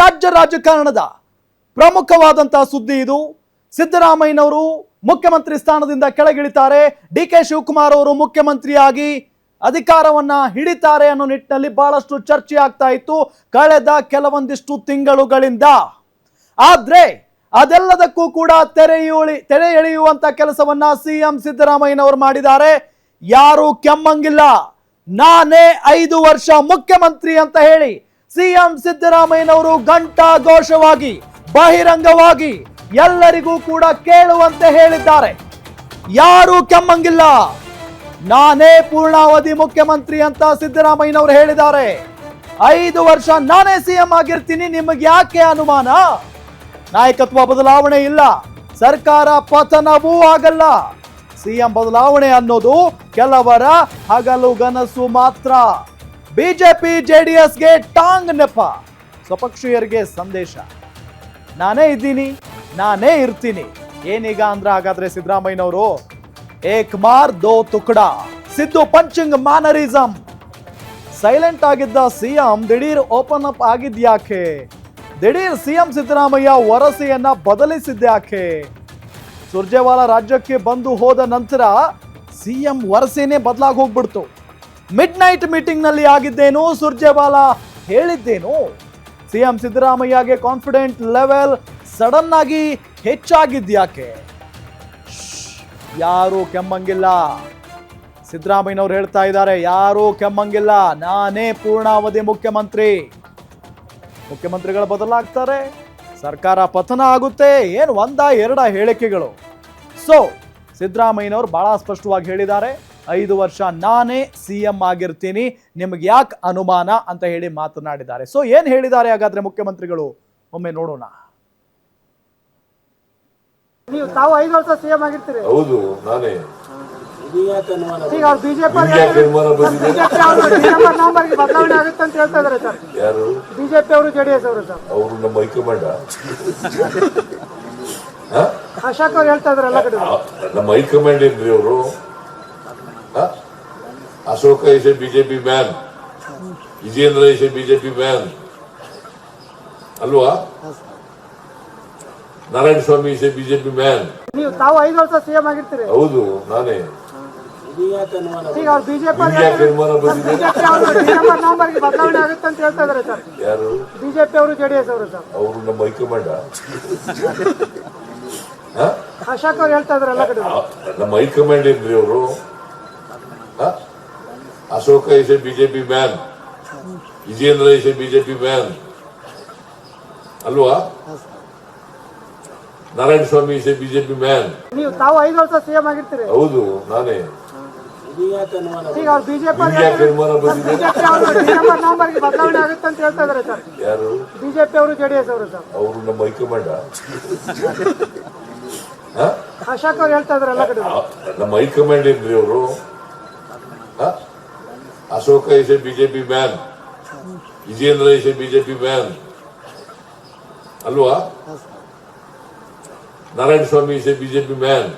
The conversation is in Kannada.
ರಾಜ್ಯ ರಾಜಕಾರಣದ ಪ್ರಮುಖವಾದಂತಹ ಸುದ್ದಿ ಇದು. ಸಿದ್ದರಾಮಯ್ಯನವರು ಮುಖ್ಯಮಂತ್ರಿ ಸ್ಥಾನದಿಂದ ಕೆಳಗಿಳಿತಾರೆ. ಡಿ ಕೆ ಶಿವಕುಮಾರ್ ಅವರು ಮುಖ್ಯಮಂತ್ರಿಯಾಗಿ ಅಧಿಕಾರವನ್ನ ಹಿಡಿತಾರೆ ಅನ್ನೋ ನಿಟ್ಟಿನಲ್ಲಿ ಬಹಳಷ್ಟು ಚರ್ಚೆ ಆಗ್ತಾ ಇತ್ತು. ಕಳೆದ ಕೆಲವೊಂದಿಷ್ಟು ತಿಂಗಳುಗಳಿಂದ. ಆದ್ರೆ ಅದೆಲ್ಲದಕ್ಕೂ ಕೂಡ ತೆರೆ ತೆರೆ ಎಳೆಯುವಂತ ಕೆಲಸವನ್ನ ಸಿಎಂ ಸಿದ್ದರಾಮಯ್ಯನವರು ಮಾಡಿದ್ದಾರೆ. ಯಾರು ಕೆಮ್ಮಂಗಿಲ್ಲ. ನಾನೇ ಐದು ವರ್ಷ ಮುಖ್ಯಮಂತ್ರಿ ಅಂತ ಹೇಳಿ ಸಿಎಂ ಸಿದ್ದರಾಮಯ್ಯನವರು ಘಂಟಾ ಘೋಷವಾಗಿ ಬಹಿರಂಗವಾಗಿ ಎಲ್ಲರಿಗೂ ಕೂಡ ಕೇಳುವಂತೆ ಹೇಳಿದ್ದಾರೆ. ಯಾರು ಕೆಮ್ಮಂಗಿಲ್ಲ. ನಾನೇ ಪೂರ್ಣಾವಧಿ ಮುಖ್ಯಮಂತ್ರಿ ಅಂತ ಸಿದ್ದರಾಮಯ್ಯನವರು ಹೇಳಿದ್ದಾರೆ. ಐದು ವರ್ಷ ನಾನೇ ಸಿಎಂ ಆಗಿರ್ತೀನಿ, ನಿಮಗೆ ಯಾಕೆ ಅನುಮಾನ? ನಾಯಕತ್ವ ಬದಲಾವಣೆ ಇಲ್ಲ. ಸರ್ಕಾರ ಪತನವೂ ಆಗಲ್ಲ. ಸಿಎಂ ಬದಲಾವಣೆ ಅನ್ನೋದು ಕೆಲವರ ಹಗಲು ಗನಸು ಮಾತ್ರ. ಬಿಜೆಪಿ ಎಸ್ಗೆ ಟಾಂಗ್ ನೆಪ. ಸ್ವಪಕ್ಷೀಯರಿಗೆ ಸಂದೇಶ. ನಾನೇ ಇದ್ದೀನಿ, ನಾನೇ ಇರ್ತೀನಿ. ಏನೀಗ ಅಂದ್ರೆ ಹಾಗಾದ್ರೆ ಸಿದ್ದರಾಮಯ್ಯನವರು? ಏಕ್ ಮಾರ್ ದೋ ತುಕಡ. ಸಿದ್ದು ಪಂಚಿಂಗ್ ಮ್ಯಾನರಿಸಮ್ ಸೈಲೆಂಟ್ ಆಗಿದ್ದ ಸಿಎಂ ದಿಢೀರ್ ಓಪನ್ ಅಪ್ ಆಗಿದ್ಯಾಕೆ? ದಿಢೀರ್ ಸಿಎಂ ಸಿದ್ದರಾಮಯ್ಯ ವರಸೆಯನ್ನ ಬದಲಿಸಿದ್ಯಾಕೆ? ಸುರ್ಜೇವಾಲ ರಾಜ್ಯಕ್ಕೆ ಬಂದು ಹೋದ ನಂತರ ಸಿಎಂ ವರಸೆನೇ ಬದಲಾಗಿ ಹೋಗ್ಬಿಡ್ತು. ಮಿಡ್ ನೈಟ್ ಮೀಟಿಂಗ್ನಲ್ಲಿ ಆಗಿದ್ದೇನು? ಸುರ್ಜೇವಾಲಾ ಹೇಳಿದ್ದೇನು? ಸಿಎಂ ಸಿದ್ದರಾಮಯ್ಯಗೆ ಕಾನ್ಫಿಡೆಂಟ್ ಲೆವೆಲ್ ಸಡನ್ ಆಗಿ ಹೆಚ್ಚಾಗಿದ್ಯಾಕೆ ಯಾರೂ ಕೆಮ್ಮಂಗಿಲ್ಲ. ಸಿದ್ದರಾಮಯ್ಯನವ್ರು ಹೇಳ್ತಾ ಇದ್ದಾರೆ, ಯಾರು ಕೆಮ್ಮಂಗಿಲ್ಲ. ನಾನೇ ಪೂರ್ಣಾವಧಿ ಮುಖ್ಯಮಂತ್ರಿ. ಮುಖ್ಯಮಂತ್ರಿಗಳು ಬದಲಾಗ್ತಾರೆ, ಸರ್ಕಾರ ಪತನ ಆಗುತ್ತೆ, ಏನು ಒಂದ ಎರಡ ಹೇಳಿಕೆಗಳು. ಸೊ ಸಿದ್ದರಾಮಯ್ಯನವರು ಬಹಳ ಸ್ಪಷ್ಟವಾಗಿ ಹೇಳಿದ್ದಾರೆ. ಐದು ವರ್ಷ ನಾನೇ ಸಿ ಎಂ ಆಗಿರ್ತೀನಿ. ನಿಮ್ಗೆ ಯಾಕೆ ಅನುಮಾನ ಅಂತ ಹೇಳಿ ಮಾತನಾಡಿದ್ದಾರೆ. ಸೊ ಏನ್ ಹೇಳಿದ್ದಾರೆ ಹಾಗಾದ್ರೆ ಮುಖ್ಯಮಂತ್ರಿಗಳು? ಒಮ್ಮೆ ನೋಡೋಣ. ನೀವು ತಾವು ಐದು ವರ್ಷ ಸಿಎಂ ಆಗಿರ್ತೀರಿ. ಹೌದು ನಾನೇ. ಈಗ ಅವ್ರು ಬಿಜೆಪಿ ಅನುಮಾನ ಬಂದಿದೆ? ಬಿಜೆಪಿ ಅವರು ಡಿಸೆಂಬರ್ ನವೆಂಬರ್ಗೆ ಬದಲಾವಣೆ ಆಗುತ್ತೆ ಅಂತ ಹೇಳ್ತಾ ಇದಾರೆ ಸರ್. ಯಾರು? ಬಿಜೆಪಿ ಅವರು ಜೆಡಿಎಸ್ ಅವರು ಸರ್. ಅವರು ನಮ್ಮ ಹೈಕಮಾಂಡ. ಅಶೋಕ್ ಅವ್ರು ಹೇಳ್ತಾ ಇದಾರೆ ಎಲ್ಲ ಕಡೆ. ನಮ್ಮ ಹೈಕಮಾಂಡ್ ಏನ್ರಿ ಅವರು? Ashoka is a BJP man Vijayendra is a BJP man ಅಲ್ವಾ? Narayana Swamy is a BJP man ನೀವು ತಾವು ಐದು ವರ್ಷ ಸಿಎಂ ಆಗಿರ್ತೀರಿ. ಹೌದು ನಾನೇ. ಈಗ ಅವ್ರು ಬಿಜೆಪಿ ಯಾಕೆ ಅನುಮಾನ ಬಂದಿದೆ. ಬಿಜೆಪಿ ಅವರು ಡಿಸೆಂಬರ್ ನವೆಂಬರ್ಗೆ ಬದಲಾವಣೆ ಆಗುತ್ತೆ ಅಂತ ಹೇಳ್ತಾ ಇದಾರೆ ಸರ್. ಯಾರು? ಬಿಜೆಪಿ ಅವರು ಜೆಡಿಎಸ್ ಅವರು ಸರ್. ಅವರು ನಮ್ಮ ಹೈಕಮಾಂಡ. ಅಶೋಕ್ ಅವ್ರು ಹೇಳ್ತಾ ಇದಾರೆ ಎಲ್ಲ ಕಡೆ. ನಮ್ಮ ಹೈಕಮಾಂಡ್ ಏನ್ರಿ ಅವರು? Ashoka is a BJP man Vijayendra is a BJP man ಅಲ್ವಾ? Narayana Swamy is a BJP man ನೀವು ತಾವು ಐದು ವರ್ಷ ಸಿಎಂ ಆಗಿರ್ತೀರಿ. ಹೌದು ನಾನೇ. ಈಗ ಅವ್ರು ಬಿಜೆಪಿ ಬದಲಾವಣೆ ಆಗುತ್ತೆ ಅಂತ ಹೇಳ್ತಾ ಇದಾರೆ ಸರ್. ಯಾರು? ಬಿಜೆಪಿ ಅವರು ಜೆಡಿಎಸ್ ಅವರು ಸರ್. ಅವರು ನಮ್ಮ ಹೈಕಮಾಂಡ್. ಅಶೋಕ್ ಅವ್ರು ಹೇಳ್ತಾ ಇದಾರೆ ಎಲ್ಲ ಕಡೆ. ನಮ್ಮ ಹೈಕಮಾಂಡ್ ಏನ್ರಿ ಅವರು? Ashoka is a BJP man Vijayendra is a BJP man ಅಲ್ವಾ? Narayana Swamy is a BJP man